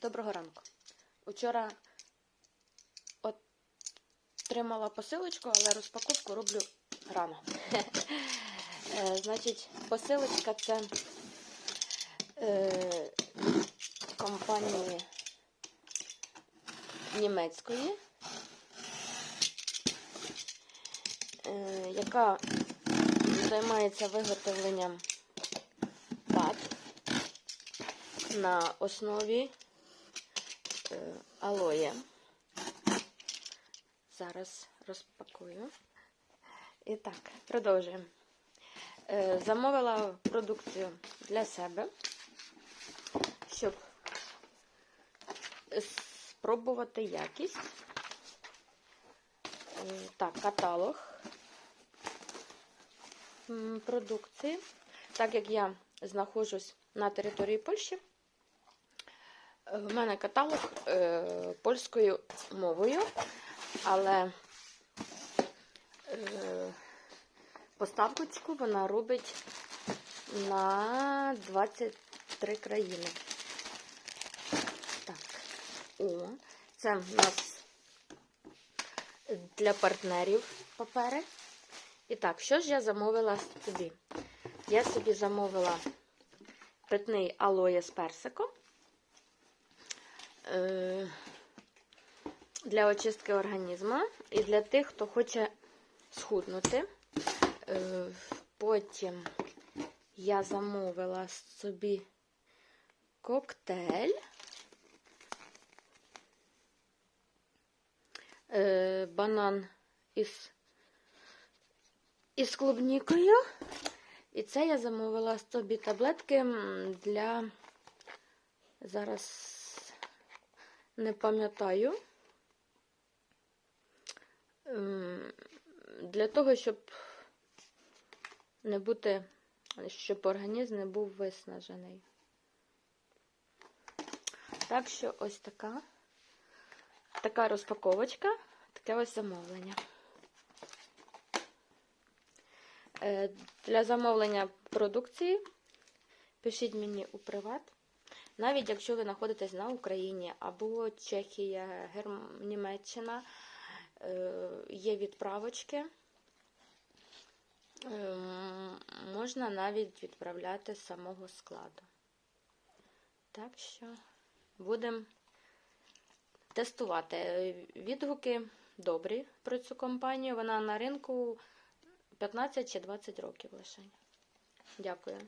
Доброго ранку. Учора отримала посилочку, але розпаковку роблю рано. Е, Значить, посилочка це е, компанії німецької, е, яка займається виготовленням на основі е, алоє. Зараз розпакую. І так, продовжуємо. Е, Замовила продукцію для себе, щоб спробувати якість. Е, Так, каталог продукції. Так як я знаходжусь на території Польщі, в мене каталог е, польською мовою, але е, поставочку вона робить на 23 країни. Так, о, це в нас для партнерів папери. І так, що ж я замовила собі? Я собі замовила питний алоє з персиком для очистки організму і для тих, хто хоче схуднути. Е, Потім я замовила собі коктейль. Е, Банан із, із клубнікою. І це я замовила собі таблетки для. Зараз не пам'ятаю. Для того, щоб не бути, щоб організм не був виснажений. Так що ось така. Така розпаковочка, таке ось замовлення. Е, Для замовлення продукції пишіть мені у приват. Навіть якщо ви знаходитесь на Україні або Чехія, Герм... Німеччина, е, є відправочки. Ем, Можна навіть відправляти з самого складу. Так що будемо тестувати. Е, Відгуки добрі про цю компанію. Вона на ринку 15 чи 20 років лише. Дякую.